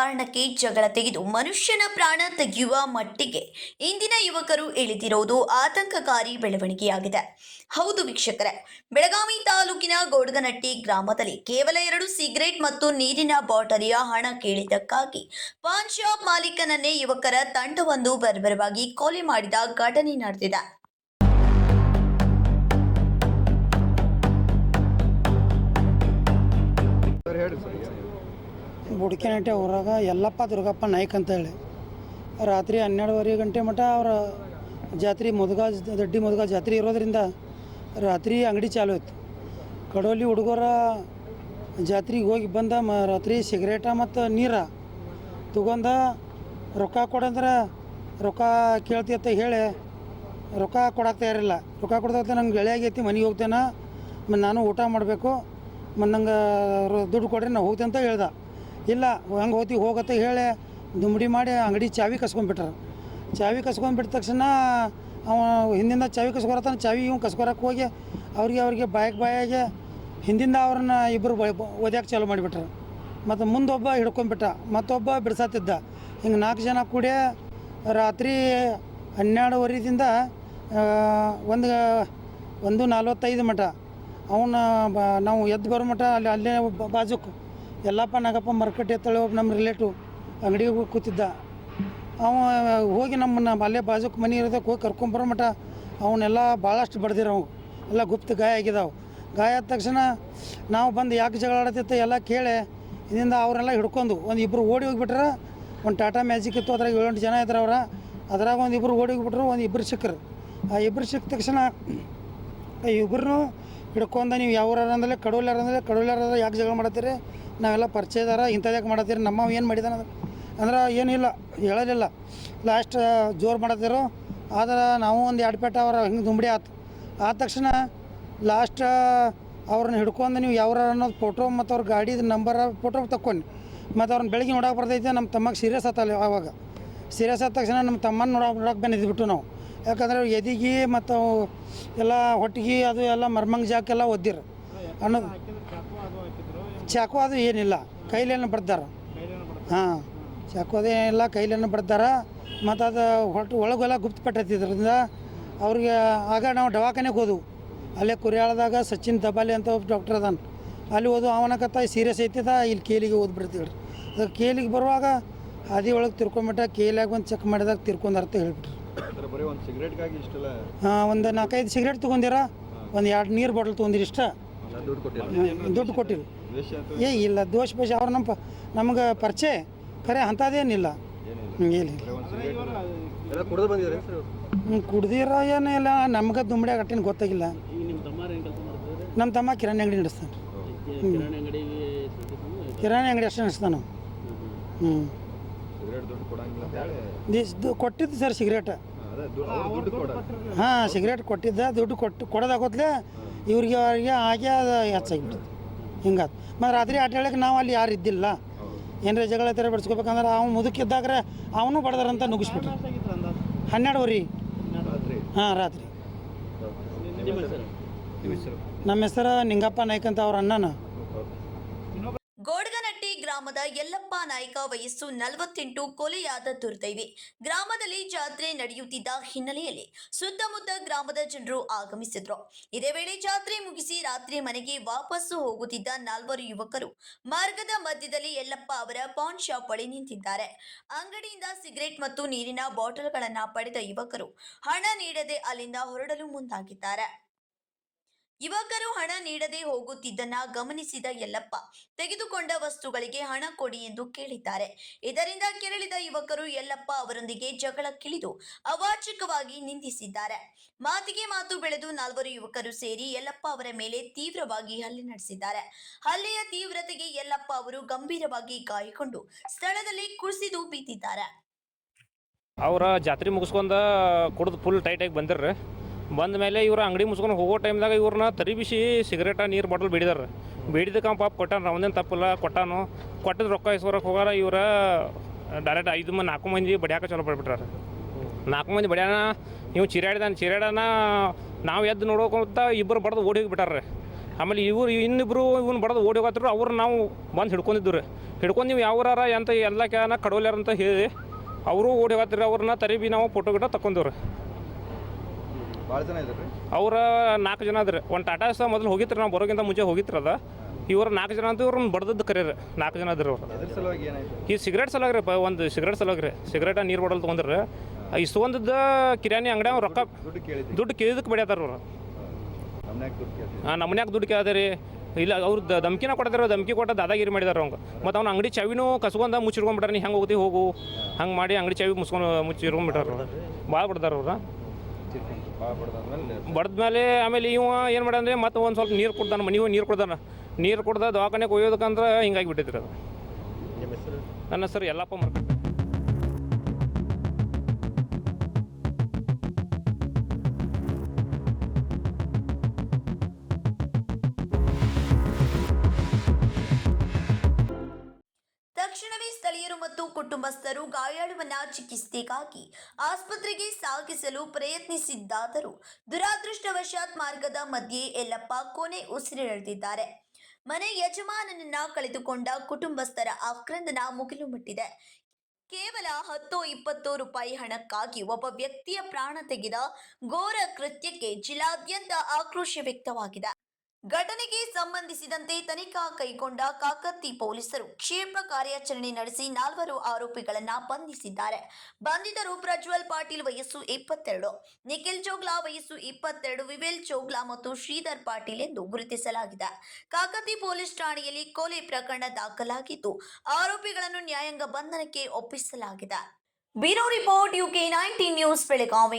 ಕಾರಣಕ್ಕೆ ಜಗಳ ತೆಗೆದು ಮನುಷ್ಯನ ಪ್ರಾಣ ತೆಗೆಯುವ ಮಟ್ಟಿಗೆ ಇಂದಿನ ಯುವಕರು ಇಳಿದಿರುವುದು ಆತಂಕಕಾರಿ ಬೆಳವಣಿಗೆಯಾಗಿದೆ. ಹೌದು ವೀಕ್ಷಕರೇ, ಬೆಳಗಾವಿ ತಾಲೂಕಿನ ಗೋಡ್ಗನಟ್ಟಿ ಗ್ರಾಮದಲ್ಲಿ ಕೇವಲ ಎರಡು ಸಿಗರೇಟ್ ಮತ್ತು ನೀರಿನ ಬಾಟಲಿಯ ಹಣ ಕೇಳಿದ್ದಕ್ಕಾಗಿ ಪಾನ್ ಶಾಪ್ ಮಾಲೀಕನನ್ನೇ ಯುವಕರ ತಂಡವೊಂದು ಬರ್ಬರವಾಗಿ ಕೊಲೆ ಮಾಡಿದ ಘಟನೆ ನಡೆದಿದೆ. ಹೇಳಿ ಬುಡ್ಕಿನಟ್ಟೆ ಊರಾಗ ಎಲ್ಲಪ್ಪ ದುರ್ಗಪ್ಪ ನಾಯ್ಕ ಅಂತ ಹೇಳಿ ರಾತ್ರಿ ಹನ್ನೆರಡುವರೆ ಗಂಟೆ ಮಟ್ಟ ಅವರ ಜಾತ್ರೆ ಮುದುಗ ದಡ್ಡಿ ಮುದುಗ ಜಾತ್ರೆ ಇರೋದರಿಂದ ರಾತ್ರಿ ಅಂಗಡಿ ಚಾಲು ಇತ್ತು. ಕಡೋಲಿ ಹುಡುಗರ ಜಾತ್ರೆಗೆ ಹೋಗಿ ಬಂದ ಮ, ರಾತ್ರಿ ಸಿಗರೇಟ ಮತ್ತು ನೀರ ತಗೊಂಡ ರೊಕ್ಕ ಕೊಡಂದ್ರೆ ರೊಕ್ಕ ಕೇಳ್ತಿ ಅಂತ ಹೇಳಿ ರೊಕ್ಕ ಕೊಡಕ್ಕೆ ತಯಾರಿಲ್ಲ. ರೊಕ್ಕ ಕೊಡ್ತಾ ನಂಗೆ ಗೆಳೆ ಮನೆಗೆ ಹೋಗ್ತೇನೆ ನಾನು ಊಟ ಮಾಡಬೇಕು ಮತ್ತು ನಂಗೆ ದುಡ್ಡು ಕೊಡ್ರಿ, ನಾ ಹೋಗ್ತೇನೆ ಅಂತ ಹೇಳ್ದ. ಇಲ್ಲ, ಹಂಗೆ ಹೋತಿ, ಹೋಗತ್ತೆ ಹೇಳಿ ದುಮ್ಡಿ ಮಾಡಿ ಅಂಗಡಿ ಚಾವಿ ಕಸ್ಕೊಂಡ್ಬಿಟ್ರ. ಚಾವಿ ಕಸ್ಕೊಂಡ್ಬಿಟ್ಟ ತಕ್ಷಣ ಅವ ಹಿಂದಿಂದ ಚಾವಿ ಕಸ್ಕೊರತ್ತಾನ, ಚಾವಿ ಇವ್ ಕಸ್ಕೊರಕ್ಕೆ ಹೋಗಿ ಅವ್ರಿಗೆ ಅವ್ರಿಗೆ ಬಾಯಕ್ ಬಾಯಾಗೆ ಹಿಂದಿಂದ ಅವ್ರನ್ನ ಇಬ್ಬರು ಓದ್ಯಾಕೆ ಚಾಲು ಮಾಡಿಬಿಟ್ರು. ಮತ್ತು ಮುಂದೊಬ್ಬ ಹಿಡ್ಕೊಂಡ್ಬಿಟ್ಟ, ಮತ್ತೊಬ್ಬ ಬಿಡ್ಸಾತಿದ್ದ. ಹಿಂಗೆ ನಾಲ್ಕು ಜನ ಕೂಡಿ ರಾತ್ರಿ ಹನ್ನೆರಡುವರೆದಿಂದ ಒಂದು ಒಂದು ನಲ್ವತ್ತೈದು ಮಠ. ಅವನ್ನ ಬ, ನಾವು ಎದ್ದು ಬರೋ ಮಠ ಅಲ್ಲಿ, ಅಲ್ಲೇ ಬಾಜುಕ್ಕೆ ಬಾಜುಕ್. ಯಲ್ಲಪ್ಪ ನಾಗಪ್ಪ ಮರ್ಕಟ್ಟೆ ಎತ್ತಳೆ ಒಬ್ಬ ನಮ್ಮ ರಿಲೇಟಿವ್ ಅಂಗಡಿಗೆ ಹೋಗಿ ಕೂತಿದ್ದ. ಅವ ಹೋಗಿ ನಮ್ಮನ್ನ ಅಲ್ಲೇ ಬಾಜುಕ್ ಮನೆ ಇರೋದಕ್ಕೆ ಹೋಗಿ ಕರ್ಕೊಂಬರೋ ಮಟ ಅವನ್ನೆಲ್ಲ ಭಾಳಷ್ಟು ಬಡ್ದಿರ ಅವು ಎಲ್ಲ ಗುಪ್ತ ಗಾಯ ಆಗಿದಾವೆ. ಗಾಯ ಆದ ತಕ್ಷಣ ನಾವು ಬಂದು ಯಾಕೆ ಜಗಳ ಆಡತ್ತಿತ್ತು ಎಲ್ಲ ಕೇಳಿ ಇದರಿಂದ ಅವರೆಲ್ಲ ಹಿಡ್ಕೊಂಡು ಒಂದು ಇಬ್ಬರು ಓಡಿ ಹೋಗಿಬಿಟ್ರೆ, ಒಂದು ಟಾಟಾ ಮ್ಯಾಜಿಕ್ ಇತ್ತು, ಅದ್ರಾಗ ಏಳೆಂಟು ಜನ ಇದ್ರು ಅವ್ರ. ಅದ್ರಾಗ ಒಂದು ಇಬ್ಬರು ಓಡಿ ಹೋಗಿಬಿಟ್ರು, ಒಂದು ಇಬ್ಬರು ಸಿಕ್ಕರು. ಆ ಇಬ್ಬರು ಸಿಕ್ಕ ತಕ್ಷಣ ಇಬ್ಬರು ಹಿಡ್ಕೊಂಡ ನೀವು ಯಾವ ಅಂದಲೇ ಕಡೋಲ್ಯಾರ ಅಂದ್ರೆ ಕಡೋಲ್ಯಾರ ಯಾಕೆ ಜಗಳ ಮಾಡತ್ತೀರಿ? ನಾವೆಲ್ಲ ಪರಿಚಯದಾರ ಇಂಥದ್ಯಾಕೆ ಮಾಡತ್ತೀರಿ ನಮ್ಮ ಏನು ಮಾಡಿದಾನ ಅಂದ್ರೆ ಏನಿಲ್ಲ ಹೇಳಲಿಲ್ಲ. ಲಾಸ್ಟ್ ಜೋರು ಮಾಡತ್ತಿರು. ಆದ್ರೆ ನಾವು ಒಂದು ಎರಡು ಪೇಟ ಅವ್ರ ಹಿಂಗೆ ದುಂಬಡಿ ಆತು. ಆದ ತಕ್ಷಣ ಲಾಸ್ಟ್ ಅವ್ರನ್ನ ಹಿಡ್ಕೊಂಡು ನೀವು ಯಾವ್ರ ಅನ್ನೋದು ಫೋಟೋ ಮತ್ತು ಅವ್ರ ಗಾಡಿದ ನಂಬರ್ ಫೋಟೋ ತಕ್ಕೊಂಡು. ಮತ್ತು ಅವ್ರನ್ನ ಬೆಳಗ್ಗೆ ನೋಡಕ್ಕೆ ಬರ್ತೈತೆ ನಮ್ಮ ತಮ್ಮಗೆ ಸೀರಿಯಸ್ ಆತಲ್ಲ ಆವಾಗ. ಸೀರಿಯಸ್ ಆದ ತಕ್ಷಣ ನಮ್ಮ ತಮ್ಮನ ನೋಡಕ್ಕೆ ನೋಡಕ್ಕೆ ಬಂದಿದ್ಬಿಟ್ಟು ನಾವು. ಯಾಕಂದ್ರೆ ಎದಿಗೆ ಮತ್ತು ಎಲ್ಲ ಹೊಟ್ಟಿಗೆ ಅದು ಎಲ್ಲ ಮರ್ಮಂಗ್ ಜಾಕೆಲ್ಲ ಒದ್ದಿರು. ಅನ್ನೋದು ಚಾಕು ಅದು ಏನಿಲ್ಲ. ಕೈಲೇನು ಬಡ್ದಾರ? ಹಾಂ ಚಾಕು ಅದು ಏನಿಲ್ಲ ಕೈಲೇನು ಬಡ್ದಾರ. ಮತ್ತು ಅದು ಹೊಟ್ಟು ಒಳಗೆಲ್ಲ ಗುಪ್ತಪಟ್ಟೈತಿದ್ರಿಂದ ಅವ್ರಿಗೆ ಆಗ ನಾವು ದವಾಖಾನೆಗೆ ಹೋದವು. ಅಲ್ಲೇ ಕುರಿಯಾಳದಾಗ ಸಚಿನ್ ದಬಾಲಿ ಅಂತ ಒಬ್ಬ ಡಾಕ್ಟರ್ ಅದಾನ. ಅಲ್ಲಿ ಓದು ಅವನಕತ್ತ ಸೀರಿಯಸ್ ಐತಿದ ಇಲ್ಲಿ ಕೇಲಿಗೆ ಓದ್ಬಿಡ್ತೀವಿ ಅದು ಕೇಲಿಗೆ ಬರುವಾಗ ಹಾದಿ ಒಳಗೆ ತಿರ್ಕೊಂಬಿಟ್ಟ ಕೇಲಿಯಾಗ ಒಂದು ಚೆಕ್ ಮಾಡಿದಾಗ ತಿರ್ಕೊಂಡಾರ ಅಂತ ಹೇಳ್ಬಿಟ್ರು. ಹಾಂ ಒಂದು ನಾಲ್ಕೈದು ಸಿಗರೇಟ್ ತೊಗೊಂಡಿರ ಒಂದು ಎರಡು ನೀರು ಬಾಟಲ್ ತೊಗೊಂಡಿರಿ ಇಷ್ಟ. ದುಡ್ಡು ಕೊಟ್ಟಿಲ್ಲ ಏ ಇಲ್ಲ ದೋಷ ಬೇಷ ಅವ್ರು ನಮ್ಮ ನಮ್ಗೆ ಪರಿಚಯ ಖರೆ ಅಂಥದ್ದೇನಿಲ್ಲ. ಏನಿಲ್ಲ? ಕುಡ್ದಿರ ಏನಿಲ್ಲ ನಮ್ಗೆ ದುಂಬಡ್ಯಾಗ ಕಟ್ಟಿನ ಗೊತ್ತಾಗಿಲ್ಲ. ನಮ್ಮ ತಮ್ಮ ಕಿರಾಣಿ ಅಂಗಡಿ ನಡೆಸ್ತಾನೆ. ಕಿರಾಣಿ ಅಂಗಡಿ ಅಷ್ಟೇ ನಡೆಸ್ತಾನೆ. ಹ್ಞೂ ದಿಸ್ ಕೊಟ್ಟಿದ್ದು ಸರ್ ಸಿಗರೇಟ್. ಹಾಂ ಸಿಗರೇಟ್ ಕೊಟ್ಟಿದ್ದ ದುಡ್ಡು ಕೊಟ್ಟು ಕೊಡೋದಾಗೋತ್ಲೆ ಇವ್ರಿಗೆ ಅವ್ರಿಗೆ ಹಾಗೆ ಅದು ಹೆಚ್ಚಾಗಿಬಿಡ್ತು ಹಿಂಗಾತು. ಮತ್ತು ರಾತ್ರಿ ಆಟ ಹೇಳಕ್ಕೆ ನಾವು ಅಲ್ಲಿ ಯಾರು ಇದ್ದಿಲ್ಲ. ಏನರ ಜಗಳ ಥರ ಬಿಡಿಸ್ಕೋಬೇಕಂದ್ರೆ ಅವ್ನು ಮುದುಕಿದ್ದಾಗ್ರೆ ಅವನು ಬಡ್ದಾರಂತ ನುಗ್ಗಿಸ್ಬಿಟ್ರು. ಹನ್ನೆರಡುವರೆ. ಹಾಂ ರಾತ್ರಿ. ನಿಮ್ಮ ಹೆಸರು? ನಿಂಗಪ್ಪ ನಾಯ್ಕಂತ ಅಂತ ಅವ್ರ ಅಣ್ಣನ. ಯಲ್ಲಪ್ಪ ನಾಯ್ಕ ವಯಸ್ಸು ನಲವತ್ತೆಂಟು ಕೊಲೆಯಾದ ದುರ್ದೈವಿ. ಗ್ರಾಮದಲ್ಲಿ ಜಾತ್ರೆ ನಡೆಯುತ್ತಿದ್ದ ಹಿನ್ನೆಲೆಯಲ್ಲಿ ಸುತ್ತಮುತ್ತ ಗ್ರಾಮದ ಜನರು ಆಗಮಿಸಿದ್ರು. ಇದೇ ವೇಳೆ ಜಾತ್ರೆ ಮುಗಿಸಿ ರಾತ್ರಿ ಮನೆಗೆ ವಾಪಸ್ಸು ಹೋಗುತ್ತಿದ್ದ ನಾಲ್ವರು ಯುವಕರು ಮಾರ್ಗದ ಮಧ್ಯದಲ್ಲಿ ಯಲ್ಲಪ್ಪ ಅವರ ಪಾನ್ ಶಾಪ್ ಬಳಿ ನಿಂತಿದ್ದಾರೆ. ಅಂಗಡಿಯಿಂದ ಸಿಗರೇಟ್ ಮತ್ತು ನೀರಿನ ಬಾಟಲ್ಗಳನ್ನ ಪಡೆದ ಯುವಕರು ಹಣ ನೀಡದೆ ಅಲ್ಲಿಂದ ಹೊರಡಲು ಮುಂದಾಗಿದ್ದಾರೆ. ಯುವಕರು ಹಣ ನೀಡದೆ ಹೋಗುತ್ತಿದ್ದನ್ನ ಗಮನಿಸಿದ ಯಲ್ಲಪ್ಪ, ತೆಗೆದುಕೊಂಡ ವಸ್ತುಗಳಿಗೆ ಹಣ ಕೊಡಿ ಎಂದು ಕೇಳಿದ್ದಾರೆ. ಇದರಿಂದ ಕೆರಳಿದ ಯುವಕರು ಯಲ್ಲಪ್ಪ ಅವರೊಂದಿಗೆ ಜಗಳಕ್ಕಿಳಿದು ಅವಾಚಕವಾಗಿ ನಿಂದಿಸಿದ್ದಾರೆ. ಮಾತಿಗೆ ಮಾತು ಬೆಳೆದು ನಾಲ್ವರು ಯುವಕರು ಸೇರಿ ಯಲ್ಲಪ್ಪ ಅವರ ಮೇಲೆ ತೀವ್ರವಾಗಿ ಹಲ್ಲೆ ನಡೆಸಿದ್ದಾರೆ. ಹಲ್ಲೆಯ ತೀವ್ರತೆಗೆ ಯಲ್ಲಪ್ಪ ಅವರು ಗಂಭೀರವಾಗಿ ಗಾಯಗೊಂಡು ಸ್ಥಳದಲ್ಲಿ ಕುಸಿದು ಬೀತಿದ್ದಾರೆ. ಅವರ ಜಾತ್ರೆ ಮುಗಿಸ್ಕೊಂಡ ಕುಡ್ದು ಫುಲ್ ಟೈಟಾಗಿ ಬಂದಿರ್ರಿ. ಬಂದ ಮೇಲೆ ಇವ್ರು ಅಂಗಡಿ ಮುಸ್ಕೊಂಡು ಹೋಗೋ ಟೈಮ್ದಾಗ ಇವ್ರನ್ನ ತರಿ ಬಿಸಿ ಸಿಗರೇಟ, ನೀರು ಬಾಟಲ್ ಬಿಡಿದಾರೆ. ಬಿಡಿದಕ್ಕೆ ಪಾಪ ಕೊಟ್ಟಾನ ಅವನೇನು ತಪ್ಪಲ್ಲ, ಕೊಟ್ಟಾನು. ಕೊಟ್ಟದ ರೊಕ್ಕ ಇಸ್ಕೊರಕ್ಕೆ ಹೋಗಾರ, ಇವ್ರ ಡೈರೆಕ್ಟ್ ಐದು ಮಂದಿ ನಾಲ್ಕು ಮಂದಿ ಬಡಿಯಾಕ ಚಲೋ ಪಡ್ಬಿಟ್ರ ನಾಲ್ಕು ಮಂದಿ ಬಡಿಯಾನ ನೀವು ಚಿರಾಡಿದಾನ ಚಿರಾಡನ ನಾವು ಎದ್ದು ನೋಡೋಕಂತ ಇಬ್ಬರು ಬಡ್ದು ಓಡಿ ಹೋಗಿಬಿಟ್ಟಾರ್ರಿ ಆಮೇಲೆ ಇವ್ರು, ಇನ್ನಿಬ್ರು ಇವ್ನ ಬಡದು ಓಡಿ ಹೋಗತ್ತರು ಅವ್ರು ನಾವು ಬಂದು ಹಿಡ್ಕೊಂಡಿದ್ದು ರೀ. ಹಿಡ್ಕೊಂಡು ನೀವು ಯಾವ್ರಾರ ಅಂತ ಎಲ್ಲ ಕ್ಯಾನ ಕಡೋಲ್ಯಾರ ಅಂತ ಹೇಳಿ, ಅವರು ಓಡಿ ಹೋಗತ್ರಿ, ಅವ್ರನ್ನ ತರಿಬಿ ನಾವು ಫೋಟೋ ಗಿಟ ತಕೊಂಡವ್ರಿ ಭಾಳ ಜನ ಇದ್ದಾರೆ ಅವ್ರ ನಾಲ್ಕು ಜನ ಅದ್ರಿ ಒಂದು ಟಾಟಾ ಸಹ ಮೊದಲು ಹೋಗಿತ್ರಿ ನಾವು ಬರೋಕ್ಕಿಂತ ಮುಂಚೆ ಹೋಗಿತ್ರದ ಇವ್ರು ನಾಲ್ಕು ಜನ ಅಂತ ಇವ್ರನ್ನ ಬಡ್ದದ್ದು ಕರೀರಿ. ನಾಲ್ಕು ಜನ ಅದ್ರಿ ಅವ್ರು. ಅದ್ರ ಸಲುವಾಗಿ ಏನಾಯ್ತು? ಈ ಸಿಗರೇಟ್ ಸಲಗ್ರಿ ಪ ಒಂದು ಸಿಗರೇಟ್ ಸಲಾಗ್ರಿ ಸಿಗರೇಟ ನೀರು ಬಾಟಲ್ ತೊಗೊಂಡ್ರಿ ಇಸ್ಕೊಂಡದ್ದು ಕಿರಾಣಿ ಅಂಗಡಿ ರೊಕ್ಕ ದುಡ್ಡು ಕೇಳಿದ್ರಿ. ದುಡ್ಡು ಕೇಳಿದಕ್ಕೆ ಬೆಳೆಯತ್ತಾರ ಅವ್ರು. ನಮ್ನ್ಯಾಗ ದುಡ್ಡು ಕೇಳ್ತೀವಿ ನಮ್ಮನ್ಯಾಗ ದುಡ್ಡು ಕೇಳ್ದಾರಿ ಇಲ್ಲ ಅವ್ರು ದ- ಧಮ್ಕಿನ ಕೊಡ್ತಾರ ಧಮ್ಕಿ ಕೊಟ್ಟ ದಾದಾಗಿರಿ ಮಾಡಿದಾರ ಅವಂಗ ಮತ್ತು ಅವ್ನ ಅಂಗಡಿ ಚಾವಿನೂ ಕಸ್ಕೊಂಡ ಮುಚ್ಚಿಡ್ಕೊಂಡ್ಬಿಟ್ಟಾರ ನೀ ಹೆಂಗೆ ಹೋಗ್ತಿ ಹೋಗು. ಹಂಗೆ ಮಾಡಿ ಅಂಗಡಿ ಚಾವಿ ಮುಚ್ಕೊಂಡು ಮುಚ್ಚಿಡ್ಕೊಂಡ್ಬಿಟ್ಟಾರ ಭಾಳ ಬಿಡ್ತಾರ ಅವ್ರು. ಚಿರ್ಕೊಂಡು ಭಾಳ ಬಡ್ದಾದ್ಮೇಲೆ ಬಡ್ದ ಮೇಲೆ ಆಮೇಲೆ ಇವ ಏನು ಮಾಡಂದ್ರೆ ಮತ್ತೆ ಒಂದು ಸ್ವಲ್ಪ ನೀರು ಕೊಡ್ತಾನೆ ಮನೆಗೆ ನೀರು ಕೊಡ್ದಾನ. ನೀರು ಕೊಡ್ದ ದವಾಖಾನೆಗೆ ಒಯ್ಯೋದಕ್ಕಂದ್ರೆ ಹಿಂಗಾಗಿ ಬಿಟ್ಟಿದ್ರಿ ಅದು. ನಿಮ್ಮ ಹೆಸರು? ನನ್ನ ಹೆಸರು ಎಲ್ಲಪ್ಪ ಮರ್ಕ ತಕ್ಷಣವೇ ಸ್ಥಳೀಯರು ಮತ್ತು ಕುಟುಂಬಸ್ಥರು ಗಾಯಾಳುವನ್ನ ಚಿಕಿತ್ಸೆಗಾಗಿ ಆಸ್ಪತ್ರೆಗೆ ಸಾಗಿಸಲು ಪ್ರಯತ್ನಿಸಿದ್ದಾದರೂ ದುರಾದೃಷ್ಟವಶಾತ್ ಮಾರ್ಗದ ಮಧ್ಯೆ ಯಲ್ಲಪ್ಪ ಕೊನೆ ಉಸಿರೆಳೆದಿದ್ದಾರೆ. ಮನೆ ಯಜಮಾನನನ್ನ ಕಳೆದುಕೊಂಡ ಕುಟುಂಬಸ್ಥರ ಆಕ್ರಂದನ ಮುಗಿಲು ಮುಟ್ಟಿದೆ ಕೇವಲ ಹತ್ತು ಇಪ್ಪತ್ತು ರೂಪಾಯಿ ಹಣಕ್ಕಾಗಿ ಒಬ್ಬ ವ್ಯಕ್ತಿಯ ಪ್ರಾಣ ತೆಗೆದ ಘೋರ ಕೃತ್ಯಕ್ಕೆ ಜಿಲ್ಲಾದ್ಯಂತ ಆಕ್ರೋಶ ವ್ಯಕ್ತವಾಗಿದೆ. ಘಟನೆಗೆ ಸಂಬಂಧಿಸಿದಂತೆ ತನಿಖಾ ಕೈಗೊಂಡ ಕಾಕತ್ತಿ ಪೊಲೀಸರು ಕ್ಷೇಮ ಕಾರ್ಯಾಚರಣೆ ನಡೆಸಿ ನಾಲ್ವರು ಆರೋಪಿಗಳನ್ನ ಬಂಧಿಸಿದ್ದಾರೆ. ಬಂಧಿತರು ಪ್ರಜ್ವಲ್ ಪಾಟೀಲ್ ವಯಸ್ಸು ಇಪ್ಪತ್ತೆರಡು, ನಿಖಿಲ್ ಚೋಗ್ಲಾ ವಯಸ್ಸು ಇಪ್ಪತ್ತೆರಡು, ವಿವೇಲ್ ಚೋಗ್ಲಾ ಮತ್ತು ಶ್ರೀಧರ್ ಪಾಟೀಲ್ ಎಂದು ಗುರುತಿಸಲಾಗಿದೆ. ಕಾಕತಿ ಪೊಲೀಸ್ ಠಾಣೆಯಲ್ಲಿ ಕೊಲೆ ಪ್ರಕರಣ ದಾಖಲಾಗಿದ್ದು, ಆರೋಪಿಗಳನ್ನು ನ್ಯಾಯಾಂಗ ಬಂಧನಕ್ಕೆ ಒಪ್ಪಿಸಲಾಗಿದೆ. Bureau report UK nineteen news, Belagavi.